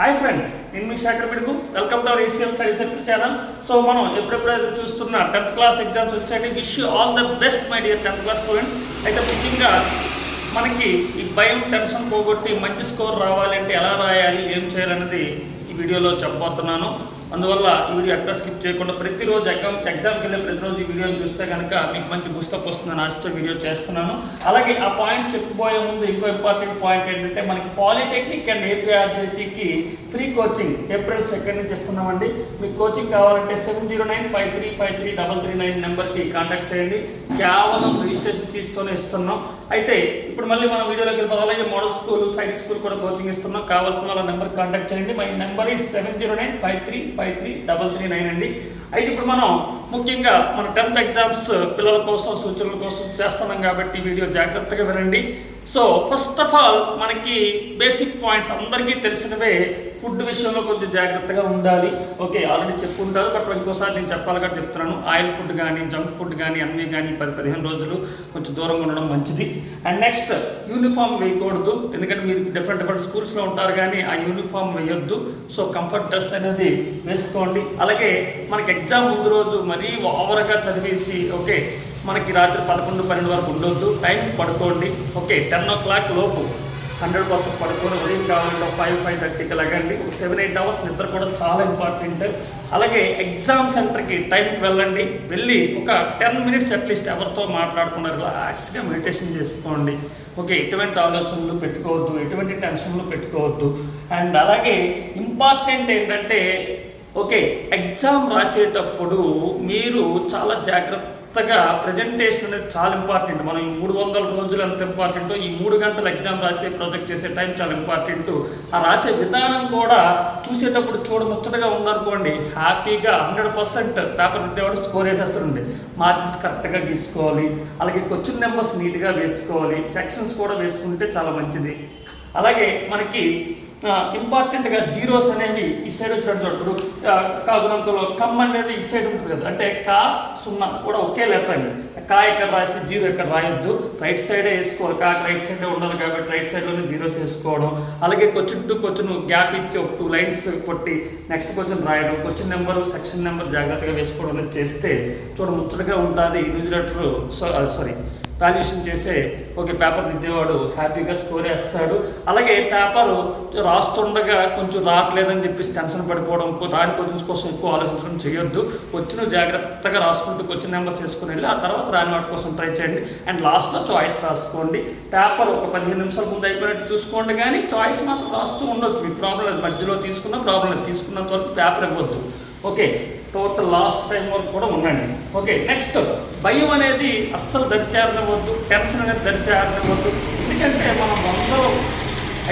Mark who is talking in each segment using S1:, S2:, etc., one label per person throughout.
S1: Hi friends నేను మీ Shekhar Pidugu welcome to our ACL study circle channel so మనం ఎప్పుడెప్పుడు ఎదురు చూస్తున్న టెన్త్ క్లాస్ ఎగ్జామ్స్ వచ్చాయండి. Wish all the best my dear tenth class students అయితే ముఖ్యంగా మనకి ఈ భయం టెన్షన్ పోగొట్టి మంచి స్కోర్ రావాలంటే ఎలా రాయాలి ఏం చేయాలన్నది ఈ వీడియోలో చెప్పబోతున్నాను. అందువల్ల ఈ వీడియో ఎక్కడ స్కిప్ చేయకుండా ప్రతిరోజు ఎగ్జామ్ ఎగ్జామ్కి వెళ్ళే ప్రతిరోజు ఈ వీడియోని చూస్తే కనుక మీకు మంచి బుస్టప్ వస్తుందని ఆశతో వీడియో చేస్తున్నాను. అలాగే ఆ పాయింట్ చెప్పబోయే ముందు ఇంకో ఇంపార్టెంట్ పాయింట్ ఏంటంటే మనకి పాలిటెక్నిక్ అండ్ ఏపీఆర్జేసీకి ఫ్రీ కోచింగ్ ఏప్రిల్ సెకండ్ నుంచి ఇస్తున్నామండి మీకు కోచింగ్ కావాలంటే seven zero nine five three five three double three nine నెంబర్కి కాంటాక్ట్ చేయండి. కేవలం రిజిస్ట్రేషన్ ఫీజుతోనే ఇస్తున్నాం. అయితే ఇప్పుడు మళ్ళీ మన వీడియోలోకి వెళ్ళిపోవాలి అలాగే మోడల్ స్కూల్ సైడ్ స్కూల్ కూడా కోచింగ్ ఇస్తున్నాం. కావాల్సిన వాళ్ళ నెంబర్ కాంటాక్ట్ చేయండి. My number is seven zero nine five three five three double three nine అండి. అయితే ఇప్పుడు మనం ముఖ్యంగా మన టెన్త్ ఎగ్జామ్స్ పిల్లల కోసం సూచనల కోసం చేస్తున్నాం కాబట్టి వీడియో జాగ్రత్తగా వినండి. సో ఫస్ట్ ఆఫ్ ఆల్ మనకి బేసిక్ పాయింట్స్ అందరికీ తెలిసినవే ఫుడ్ విషయంలో కొంచెం జాగ్రత్తగా ఉండాలి. ఓకే ఆల్రెడీ చెప్పుకుంటారు బట్ ఇంకోసారి నేను చెప్పాలి కాబట్టి చెప్తున్నాను. ఆయిల్ ఫుడ్ కానీ జంక్ ఫుడ్ కానీ అన్నీ కానీ పది పదిహేను రోజులు కొంచెం దూరంగా ఉండడం మంచిది. అండ్ నెక్స్ట్ యూనిఫామ్ వేయకూడదు. ఎందుకంటే మీరు డిఫరెంట్ డిఫరెంట్ స్కూల్స్లో ఉంటారు కానీ ఆ యూనిఫామ్ వేయొద్దు. సో కంఫర్ట్ డ్రెస్ అనేది వేసుకోండి. అలాగే మనకి ఎగ్జామ్ ముందు రోజు మరీ ఓవర్గా చదివేసి ఓకే మనకి రాత్రి పదకొండు పన్నెండు వరకు ఉండొద్దు. టైం పడుకోండి. ఓకే టెన్ ఓ క్లాక్ లోపు హండ్రెడ్ పర్సెంట్ పడుకొని ఉదయం కావాలంటే ఫైవ్ ఫైవ్ థర్టీకి లగండి. ఒక సెవెన్ ఎయిట్ అవర్స్ నిద్ర కూడా చాలా ఇంపార్టెంట్. అలాగే ఎగ్జామ్ సెంటర్కి టైంకి వెళ్ళండి. వెళ్ళి ఒక టెన్ మినిట్స్ అట్లీస్ట్ ఎవరితో మాట్లాడకుండా రిలాక్స్గా మెడిటేషన్ చేసుకోండి. ఓకే ఎటువంటి ఆలోచనలు పెట్టుకోవద్దు. ఎటువంటి టెన్షన్లు పెట్టుకోవద్దు. అండ్ అలాగే ఇంపార్టెంట్ ఏంటంటే ఓకే ఎగ్జామ్ రాసేటప్పుడు మీరు చాలా జాగ్రత్త కొత్తగా ప్రజెంటేషన్ అనేది చాలా ఇంపార్టెంట్ మనం ఈ మూడు వందల రోజులు ఎంత ఇంపార్టెంట్ ఈ మూడు గంటలు ఎగ్జామ్ రాసే ప్రాజెక్ట్ చేసే టైం చాలా ఇంపార్టెంట్ ఆ రాసే విధానం కూడా చూసేటప్పుడు చూడముచ్చటగా ఉందనుకోండి. హ్యాపీగా హండ్రెడ్ పర్సెంట్ పేపర్ దిద్దేవాడు స్కోర్ వేసేస్తారండి మార్క్స్ కరెక్ట్గా తీసుకోవాలి అలాగే క్వశ్చన్ నెంబర్స్ నీట్గా వేసుకోవాలి. సెక్షన్స్ కూడా వేసుకుంటే చాలా మంచిది. అలాగే మనకి ఇంపార్టెంట్గా జీరోస్ అనేవి ఈ సైడ్ వచ్చినట్టు చూడప్పుడు కాగుణంతలో కమ్ అనేది ఈ సైడ్ ఉంటుంది కదా. అంటే కా సున్నా కూడా ఒకే లెటర్ అండి. కా ఇక్కడ రాసి జీరో ఇక్కడ రాయొద్దు. రైట్ సైడే వేసుకోవాలి. కా రైట్ సైడే ఉండాలి కాబట్టి రైట్ సైడ్లోనే జీరోస్ వేసుకోవడం. అలాగే క్వశ్చన్ టు క్వశ్చన్ గ్యాప్ ఇచ్చి ఒక టూ లైన్స్ కొట్టి నెక్స్ట్ క్వశ్చన్ రాయడం. క్వశ్చన్ నెంబర్ సెక్షన్ నెంబర్ జాగ్రత్తగా వేసుకోవడం అనేది చేస్తే చూడ ముచ్చటగా ఉంటుంది. న్యూజిలెటర్ సారీ వాల్యుయేషన్ చేసే ఒక పేపర్ దిద్దేవాడు హ్యాపీగా స్కోర్ వేస్తాడు. అలాగే పేపర్ రాస్తుండగా కొంచెం రావట్లేదని చెప్పేసి టెన్షన్ పడిపోవడం రాని క్వశ్చన్స్ కోసం ఎక్కువ ఆలోచించడం చేయొద్దు. వచ్చిన జాగ్రత్తగా రాసుకుంటూ క్వశ్చన్ నెంబర్స్ వేసుకుని వెళ్ళి ఆ తర్వాత రాని వాటి కోసం ట్రై చేయండి. అండ్ లాస్ట్లో చాయిస్ రాసుకోండి. పేపర్ ఒక పదిహేను నిమిషాల ముందు అయిపోయినట్టు చూసుకోండి కానీ చాయిస్ మాత్రం రాస్తూ ఉండొచ్చు. మీ ప్రాబ్లం లేదు. మధ్యలో తీసుకున్న ప్రాబ్లం లేదు. తీసుకున్నంత వరకు పేపర్ ఇవ్వద్దు. ఓకే? టోటల్ లాస్ట్ టైం వరకు కూడా ఉండండి ఓకే నెక్స్ట్ భయం అనేది అస్సలు దరిచేరనివ్వద్దు టెన్షన్ అనేది దరిచేరనివ్వద్దు ఎందుకంటే మనం వందలో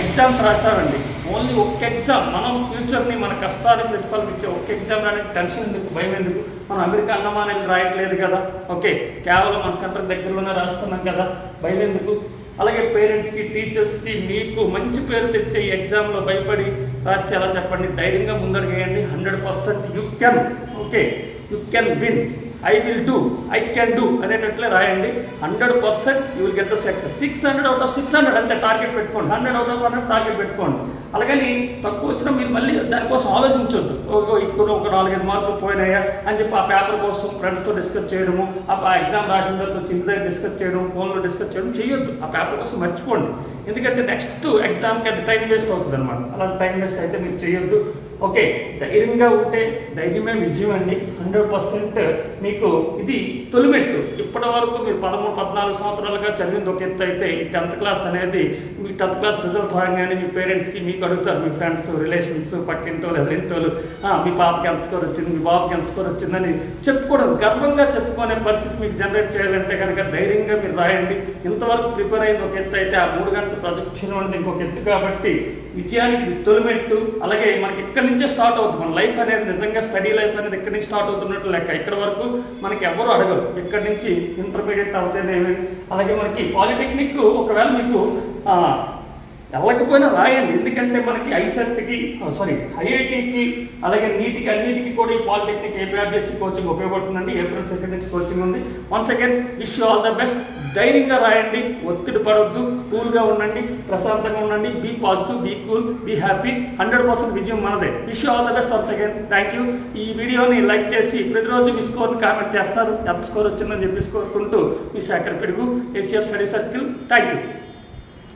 S1: ఎగ్జామ్స్ రాసామండి ఓన్లీ ఒక్క ఎగ్జామ్ మనం ఫ్యూచర్ని మన కష్టాలు ప్రతిఫలం ఇచ్చే ఒక్క ఎగ్జామ్ రానికి టెన్షన్ ఎందుకు భయం ఎందుకు? మనం అమెరికా అన్నమానేది రాయట్లేదు కదా. ఓకే కేవలం మన సెంటర్ దగ్గరలోనే రాస్తున్నాం కదా. భయం ఎందుకు? అలాగే పేరెంట్స్కి టీచర్స్కి మీకు మంచి పేరు తెచ్చే ఎగ్జామ్లో భయపడి రాస్తే ఎలా చెప్పండి. ధైర్యంగా ముందడిగేయండి hundred percent you can okay you can win I will do I can do అనేటట్లే రాయండి. Hundred percent you will get the success. Six hundred out of six hundred అంతే టార్గెట్ పెట్టుకోండి. Hundred out of hundred target పెట్టుకోండి. అలాగని తక్కువ వచ్చినా మీరు మళ్ళీ దానికోసం ఆలోచించొద్దు. ఓ ఇక్కడ ఒక నాలుగైదు మార్కులు పోయినాయా అని చెప్పి ఆ పేపర్ కోసం ఫ్రెండ్స్తో డిస్కస్ చేయడము ఆ ఎగ్జామ్ రాసిన తర్వాత ఇంటి దగ్గర డిస్కస్ చేయడం ఫోన్లో డిస్కస్ చేయడం చేయొద్దు ఆ పేపర్ కోసం మర్చిపోండి. ఎందుకంటే నెక్స్ట్ ఎగ్జామ్కి అది టైం వేస్ట్ అవుతుంది అనమాట అలాంటి టైం వేస్ట్ అయితే మీరు చేయొద్దు ఓకే ధైర్యంగా ఉంటే ధైర్యమే విజయం అండి. హండ్రెడ్ పర్సెంట్ మీకు ఇది తొలిమెట్టు. ఇప్పటి వరకు మీరు పదమూడు పద్నాలుగు సంవత్సరాలుగా చదివింది ఒక ఎత్తు అయితే ఈ టెన్త్ క్లాస్ అనేది మీ టెన్త్ క్లాస్ రిజల్ట్ రాగానే మీ పేరెంట్స్కి మీకు అడుగుతారు మీ ఫ్రెండ్స్ రిలేషన్స్ పక్కింటోళ్ళు ఎదురింటోళ్ళు మీ పాపకి ఎంత స్కోర్ వచ్చింది మీ బాబుకి ఎంత స్కోర్ వచ్చిందని చెప్పుకోవడం గర్వంగా చెప్పుకునే పరిస్థితి మీకు జనరేట్ చేయాలంటే కనుక ధైర్యంగా మీరు రాయండి. ఇంతవరకు ప్రిపేర్ అయిన ఒక ఎత్తు అయితే ఆ మూడు గంటల ప్రొజెక్షన్ అనేది ఇంకొక ఎత్తు కాబట్టి విజయానికి తొలిమెట్టు. అలాగే మనకి ఇక్కడ నుంచే స్టార్ట్ అవుతుంది మన లైఫ్ అనేది నిజంగా స్టడీ లైఫ్ అనేది ఇక్కడి నుంచి స్టార్ట్ అవుతున్నట్టు లెక్క. ఇక్కడ వరకు మనకి ఎవరు అడగరు. ఇక్కడి నుంచి ఇంటర్మీడియట్ అవుతేనేమి? అలాగే మనకి పాలిటెక్నిక్ ఒకవేళ మీకు వెళ్ళకపోయినా రాయండి. ఎందుకంటే మనకి ఐసెట్కి సారీ ఐఐటికి అలాగే నీటికి అన్నిటికీ కూడా ఈ పాలిటెక్నిక్ ఏపీఆర్జేసీ కోచింగ్ ఉపయోగపడుతుందండి. ఏప్రిల్ సెకండ్ నుంచి కోచింగ్ ఉంది. One second wish all the best ధైర్యంగా రాయండి. ఒత్తిడి పడవద్దు కూల్గా ఉండండి. ప్రశాంతంగా ఉండండి. Be positive be cool be happy hundred percent విజయం మనదే. Wish all the best one second thank you ఈ వీడియోని లైక్ చేసి ప్రతిరోజు మీ స్కోర్ని కామెంట్ చేస్తారు. ఎంత స్కోర్ వచ్చిందని చెప్పి కోరుకుంటూ మీ Shekhar Pidugu. ACF study circle thank you